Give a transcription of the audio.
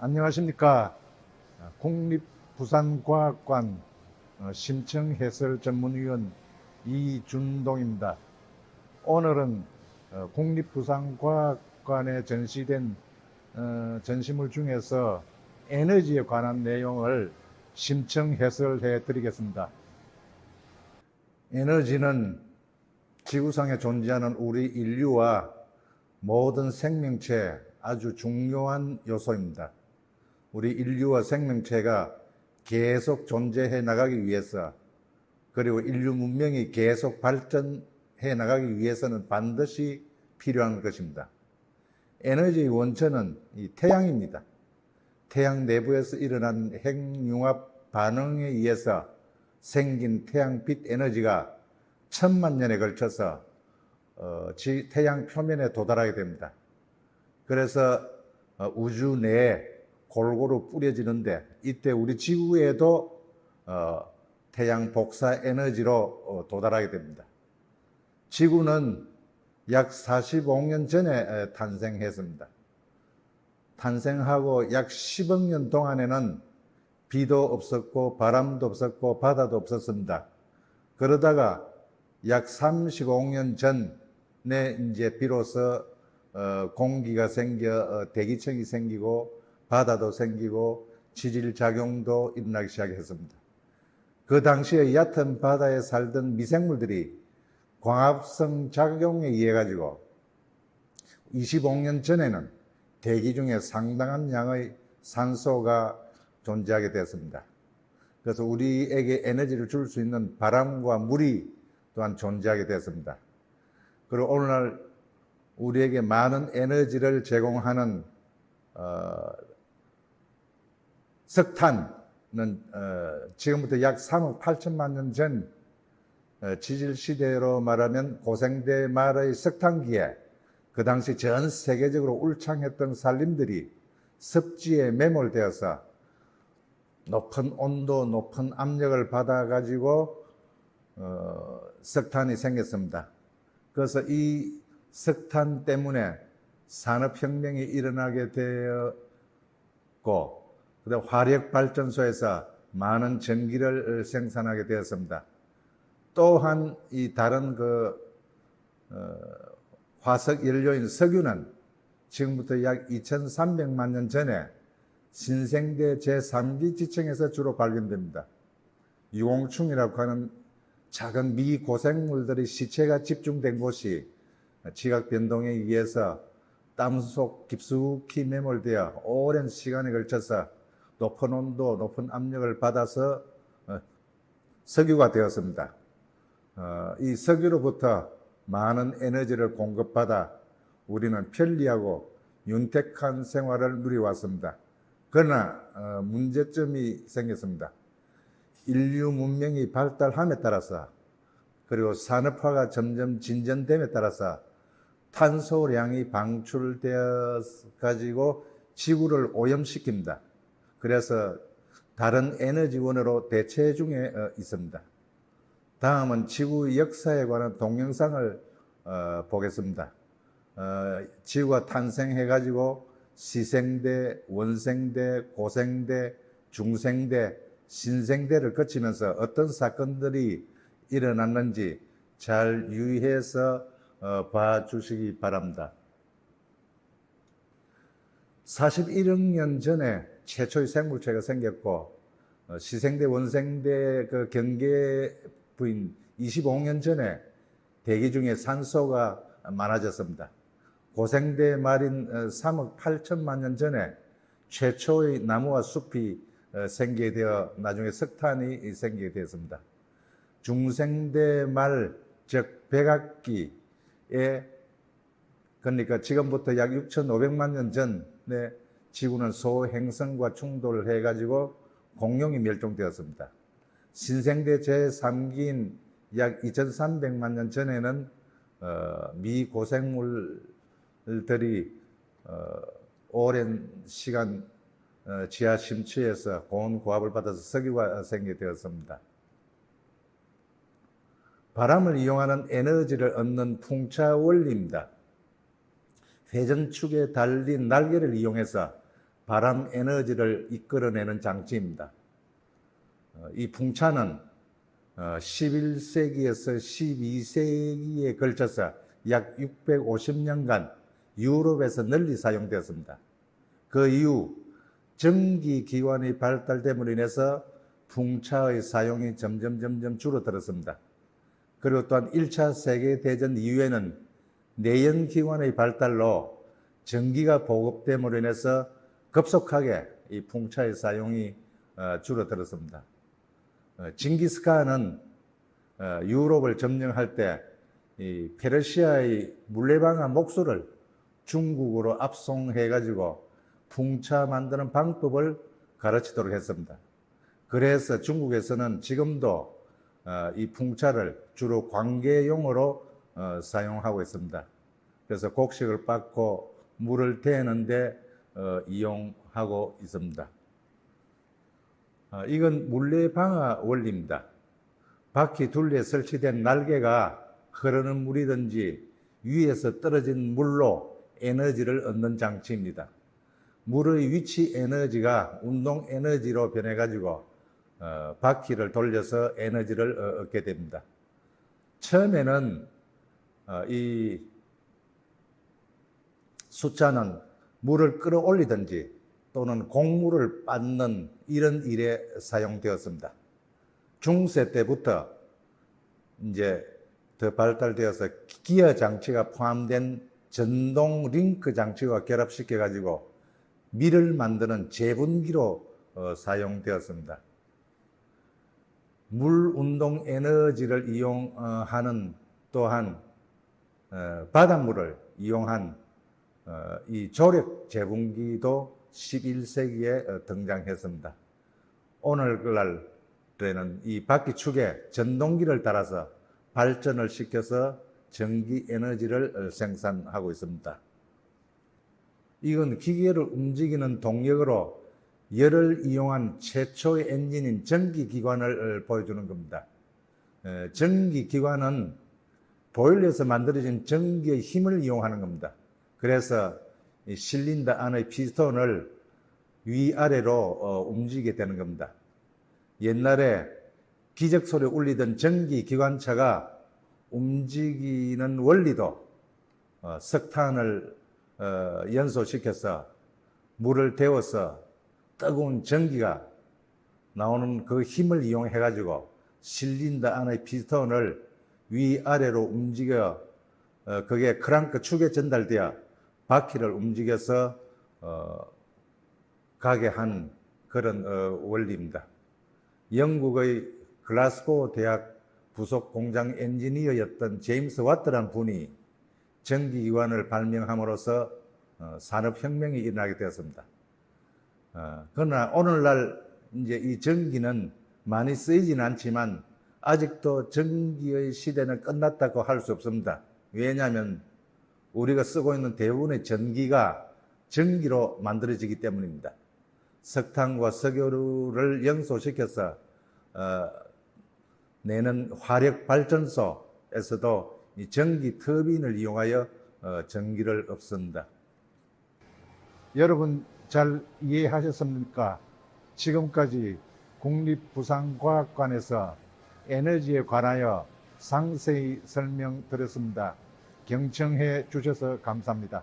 안녕하십니까. 국립부산과학관 어, 심층해설전문위원 이준동입니다. 오늘은 어, 국립부산과학관에 전시된 어, 전시물 중에서 에너지에 관한 내용을 심층 해설해 드리겠습니다. 에너지는 지구상에 존재하는 우리 인류와 모든 생명체에 아주 중요한 요소입니다. 우리 인류와 생명체가 계속 존재해 나가기 위해서 그리고 인류 문명이 계속 발전해 나가기 위해서는 반드시 필요한 것입니다. 에너지의 원천은 이 태양입니다. 태양 내부에서 일어난 핵융합 반응에 의해서 생긴 태양빛 에너지가 천만 년에 걸쳐서 어, 지- 태양 표면에 도달하게 됩니다. 그래서 어, 우주 내에 골고루 뿌려지는데 이때 우리 지구에도 어, 태양 복사 에너지로 어, 도달하게 됩니다. 지구는 약 45년 전에 에, 탄생했습니다. 탄생하고 약 10억 년 동안에는 비도 없었고 바람도 없었고 바다도 없었습니다. 그러다가 약 35년 전에 이제 비로소 어, 공기가 생겨 어, 대기층이 생기고 바다도 생기고 지질 작용도 일어나기 시작했습니다. 그 당시에 얕은 바다에 살던 미생물들이 광합성 작용에 의해 가지고 25년 전에는 대기 중에 상당한 양의 산소가 존재하게 되었습니다. 그래서 우리에게 에너지를 줄 수 있는 바람과 물이 또한 존재하게 되었습니다. 그리고 오늘날 우리에게 많은 에너지를 제공하는 어, 석탄은 어, 지금부터 약 3억 8천만 년전 어, 지질 시대로 말하면 고생대 말의 석탄기에 그 당시 전 세계적으로 울창했던 산림들이 습지에 매몰되어서 높은 온도, 높은 압력을 받아가지고 어, 석탄이 생겼습니다. 그래서 이 석탄 때문에 산업혁명이 일어나게 되었고, 그다음 화력 발전소에서 많은 전기를 생산하게 되었습니다. 또한 이 다른 그 어, 화석 연료인 석유는 지금부터 약 2,300만 년 전에 신생대 제3기 지층에서 주로 발견됩니다. 유공충이라고 하는 작은 미고생물들의 시체가 집중된 곳이 지각 변동에 의해서 땅 속 깊숙이 매몰되어 오랜 시간에 걸쳐서 높은 온도, 높은 압력을 받아서 어, 석유가 되었습니다. 어, 이 석유로부터 많은 에너지를 공급받아 우리는 편리하고 윤택한 생활을 누려왔습니다. 그러나 어, 문제점이 생겼습니다. 인류 문명이 발달함에 따라서 그리고 산업화가 점점 진전됨에 따라서 탄소량이 방출되어 가지고 지구를 오염시킵니다. 그래서 다른 에너지원으로 대체 중에 어, 있습니다. 다음은 지구 역사에 관한 동영상을 어, 보겠습니다. 어, 지구가 탄생해 가지고 시생대, 원생대, 고생대, 중생대, 신생대를 거치면서 어떤 사건들이 일어났는지 잘 유의해서 어, 봐주시기 바랍니다. 41억 년 전에 최초의 생물체가 생겼고 어, 시생대, 원생대 그 경계 부인 25년 전에 대기 중에 산소가 많아졌습니다. 고생대 말인 어, 3억 8천만 년 전에 최초의 나무와 숲이 어, 생기게 되어 나중에 석탄이 생기게 되었습니다. 중생대 말, 즉 백악기에 그러니까 지금부터 약 6,500만 년 전에 지구는 소행성과 충돌을 해가지고 공룡이 멸종되었습니다. 신생대 제3기인 약 2,300만 년 전에는 어, 미 고생물들이 어, 오랜 시간 어, 지하 심취에서 고온 고압을 받아서 석유가 생기게 되었습니다. 바람을 이용하는 에너지를 얻는 풍차 원리입니다. 회전축에 달린 날개를 이용해서 바람 에너지를 이끌어내는 장치입니다. 어, 이 풍차는 11세기에서 12세기에 걸쳐서 약 650년간 유럽에서 널리 사용되었습니다. 그 이후 전기 기관의 발달됨으로 인해서 풍차의 사용이 점점 점점 줄어들었습니다. 그리고 또한 1차 세계대전 이후에는 내연기관의 발달로 전기가 보급됨으로 인해서 급속하게 이 풍차의 사용이 어, 줄어들었습니다. 어, 징기스칸은 어, 유럽을 점령할 때 이 페르시아의 물레방아 목수를 중국으로 압송해 가지고 풍차 만드는 방법을 가르치도록 했습니다. 그래서 중국에서는 지금도 어, 이 풍차를 주로 관계용으로 어, 사용하고 있습니다. 그래서 곡식을 빻고 물을 대는데 어, 이용하고 있습니다. 어, 이건 물레 방아 원리입니다. 바퀴 둘레에 설치된 날개가 흐르는 물이든지 위에서 떨어진 물로 에너지를 얻는 장치입니다. 물의 위치 에너지가 운동 에너지로 변해가지고 어, 바퀴를 돌려서 에너지를 어, 얻게 됩니다. 처음에는 어, 이 숫자는 물을 끌어올리든지 또는 곡물을 빻는 이런 일에 사용되었습니다. 중세 때부터 이제 더 발달되어서 기어 장치가 포함된 전동 링크 장치와 결합시켜 가지고 밀을 만드는 제분기로 어, 사용되었습니다. 물 운동 에너지를 이용하는 또한 어, 바닷물을 이용한 어, 이 조력 제분기도 11세기에 어, 등장했습니다. 오늘날에는 이 바퀴축에 전동기를 달아서 발전을 시켜서 전기 에너지를 어, 생산하고 있습니다. 이건 기계를 움직이는 동력으로 열을 이용한 최초의 엔진인 전기기관을 어, 보여주는 겁니다. 에, 전기기관은 보일러에서 만들어진 전기의 힘을 이용하는 겁니다. 그래서 이 실린더 안의 피스톤을 위아래로 어, 움직이게 되는 겁니다. 옛날에 기적 소리 울리던 전기 기관차가 움직이는 원리도 어, 석탄을 어, 연소시켜서 물을 데워서 뜨거운 전기가 나오는 그 힘을 이용해 가지고 실린더 안의 피스톤을 위아래로 움직여 어, 그게 크랑크 축에 전달되어 바퀴를 움직여서 어, 가게 한 그런 어, 원리입니다. 영국의 글라스고 대학 부속 공장 엔지니어였던 제임스 와트란 분이 전기기관을 발명함으로써 어, 산업혁명이 일어나게 되었습니다. 어, 그러나 오늘날 이제 이 전기는 많이 쓰이지는 않지만 아직도 전기의 시대는 끝났다고 할 수 없습니다. 왜냐하면 우리가 쓰고 있는 대부분의 전기가 전기로 만들어지기 때문입니다. 석탄과 석유를 연소시켜서 어, 내는 화력 발전소에서도 이 전기 터빈을 이용하여 어, 전기를 얻습니다. 여러분 잘 이해하셨습니까? 지금까지 국립부산과학관에서 에너지에 관하여 상세히 설명드렸습니다. 경청해 주셔서 감사합니다.